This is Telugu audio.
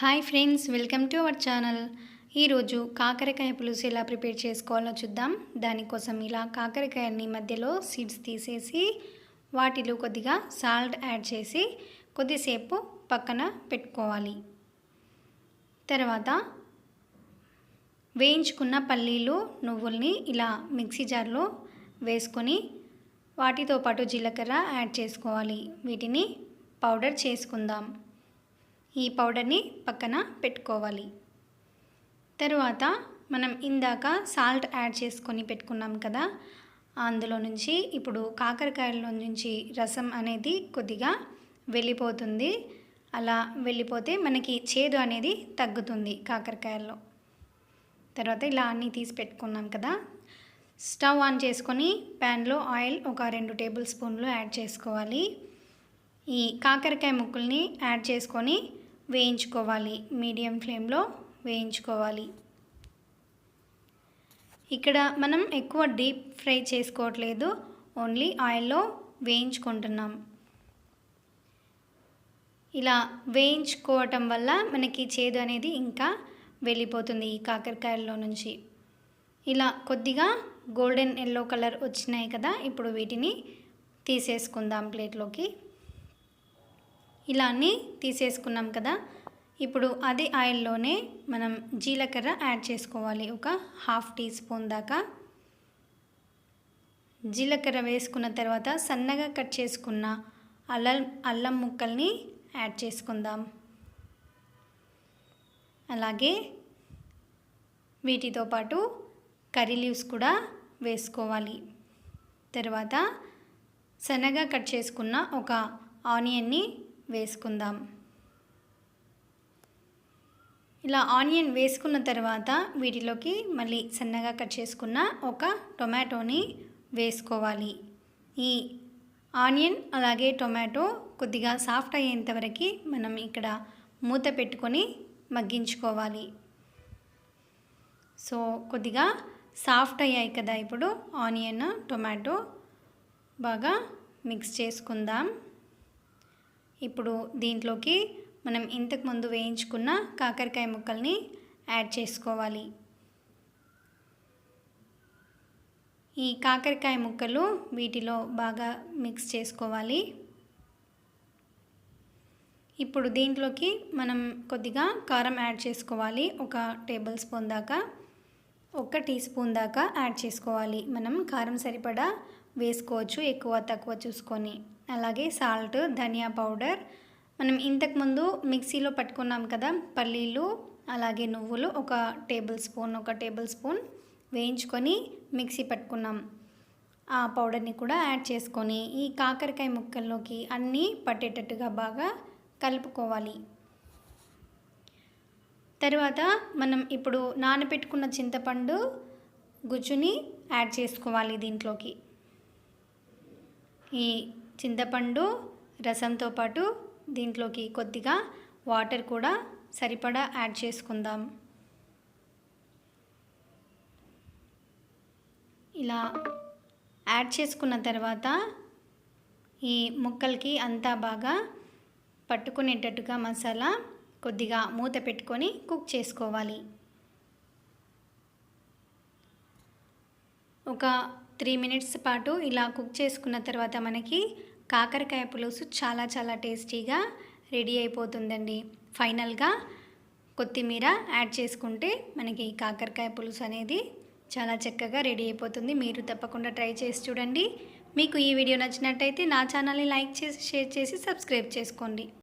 Hi friends welcome to our channel ఈరోజు కాకరకాయ పులుసు ఎలా ప్రిపేర్ చేసుకోవాలో చూద్దాం. దానికోసం ఇలా కాకరకాయని మధ్యలో సీడ్స్ తీసేసి వాటిలో కొద్దిగా సాల్ట్ యాడ్ చేసి కొద్దిసేపు పక్కన పెట్టుకోవాలి. తర్వాత వేయించుకున్న పల్లీలు నువ్వుల్ని ఇలా మిక్సీ జార్లో వేసుకొని వాటితో పాటు జీలకర్ర యాడ్ చేసుకోవాలి. వీటిని పౌడర్ చేసుకుందాం. ఈ పౌడర్ని పక్కన పెట్టుకోవాలి. తరువాత మనం ఇందాక సాల్ట్ యాడ్ చేసుకొని పెట్టుకున్నాం కదా అందులో నుంచి ఇప్పుడు కాకరకాయల నుంచి రసం అనేది కొద్దిగా వెళ్ళిపోతుంది. అలా వెళ్ళిపోతే మనకి చేదు అనేది తగ్గుతుంది కాకరకాయల్లో. తర్వాత ఇలా అన్నీ తీసి పెట్టుకున్నాం కదా స్టవ్ ఆన్ చేసుకొని ప్యాన్లో ఆయిల్ ఒక రెండు టేబుల్ స్పూన్లు యాడ్ చేసుకోవాలి. ఈ కాకరకాయ ముక్కల్ని యాడ్ చేసుకొని వేయించుకోవాలి. మీడియం ఫ్లేమ్లో వేయించుకోవాలి. ఇక్కడ మనం ఎక్కువ డీప్ ఫ్రై చేసుకోవట్లేదు. ఓన్లీ ఆయిల్లో వేయించుకుంటున్నాం. ఇలా వేయించుకోవటం వల్ల మనకి చేదు అనేది ఇంకా వెళ్ళిపోతుంది ఈ కాకరకాయల్లో నుంచి. ఇలా కొద్దిగా గోల్డెన్ ఎల్లో కలర్ వచ్చినాయి కదా ఇప్పుడు వీటిని తీసేసుకుందాం ప్లేట్లోకి. ఇలా అన్నీ తీసేసుకున్నాం కదా. ఇప్పుడు అదే ఆయిల్లోనే మనం జీలకర్ర యాడ్ చేసుకోవాలి. ఒక హాఫ్ టీ స్పూన్ దాకా. జీలకర్ర వేసుకున్న తర్వాత సన్నగా కట్ చేసుకున్న అల్లం అల్లం ముక్కల్ని యాడ్ చేసుకుందాం. అలాగే వీటితో పాటు కర్రీ లీవ్స్ కూడా వేసుకోవాలి. తర్వాత సన్నగా కట్ చేసుకున్న ఒక ఆనియన్ని వేసుకుందాం. ఇలా ఆనియన్ వేసుకున్న తర్వాత వీటిలోకి మళ్ళీ సన్నగా కట్ చేసుకున్న ఒక టొమాటోని వేసుకోవాలి. ఈ ఆనియన్ అలాగే టొమాటో కొద్దిగా సాఫ్ట్ అయ్యేంతవరకు మనం ఇక్కడ మూత పెట్టుకొని మగ్గించుకోవాలి. సో కొద్దిగా సాఫ్ట్ అయ్యాయి కదా ఇప్పుడు ఆనియన్ టొమాటో బాగా మిక్స్ చేసుకుందాం. ఇప్పుడు దీంట్లోకి మనం ఇంతకుముందు వేయించుకున్న కాకరకాయ ముక్కల్ని యాడ్ చేసుకోవాలి. ఈ కాకరకాయ ముక్కలు వీటిలో బాగా మిక్స్ చేసుకోవాలి. ఇప్పుడు దీంట్లోకి మనం కొద్దిగా కారం యాడ్ చేసుకోవాలి. ఒక టేబుల్ స్పూన్ దాకా ఒక టీ స్పూన్ దాకా యాడ్ చేసుకోవాలి. మనం కారం సరిపడా వేసుకోవచ్చు ఎక్కువ తక్కువ చూసుకొని. అలాగే సాల్ట్ ధనియా పౌడర్. మనం ఇంతకుముందు మిక్సీలో పట్టుకున్నాం కదా పల్లీలు అలాగే నువ్వులు ఒక టేబుల్ స్పూన్ ఒక టేబుల్ స్పూన్ వేయించుకొని మిక్సీ పట్టుకున్నాం. ఆ పౌడర్ని కూడా యాడ్ చేసుకొని ఈ కాకరకాయ ముక్కల్లోకి అన్నీ పట్టేటట్టుగా బాగా కలుపుకోవాలి. తర్వాత మనం ఇప్పుడు నానబెట్టుకున్న చింతపండు గుజ్జుని యాడ్ చేసుకోవాలి దీంట్లోకి. ఈ చింతపండు రసంతో పాటు దీంట్లోకి కొద్దిగా వాటర్ కూడా సరిపడా యాడ్ చేసుకుందాం. ఇలా యాడ్ చేసుకున్న తర్వాత ఈ ముక్కలకి అంతా బాగా పట్టుకునేటట్టుగా మసాలా కొద్దిగా మూత పెట్టుకొని కుక్ చేసుకోవాలి. ఒక త్రీ మినిట్స్ పాటు ఇలా కుక్ చేసుకున్న తర్వాత మనకి కాకరకాయ పులుసు చాలా చాలా టేస్టీగా రెడీ అయిపోతుందండి. ఫైనల్గా కొత్తిమీర యాడ్ చేసుకుంటే మనకి కాకరకాయ పులుసు అనేది చాలా చక్కగా రెడీ అయిపోతుంది. మీరు తప్పకుండా ట్రై చేసి చూడండి. మీకు ఈ వీడియో నచ్చినట్టయితే నా ఛానల్ని లైక్ చేసి షేర్ చేసి సబ్స్క్రైబ్ చేసుకోండి.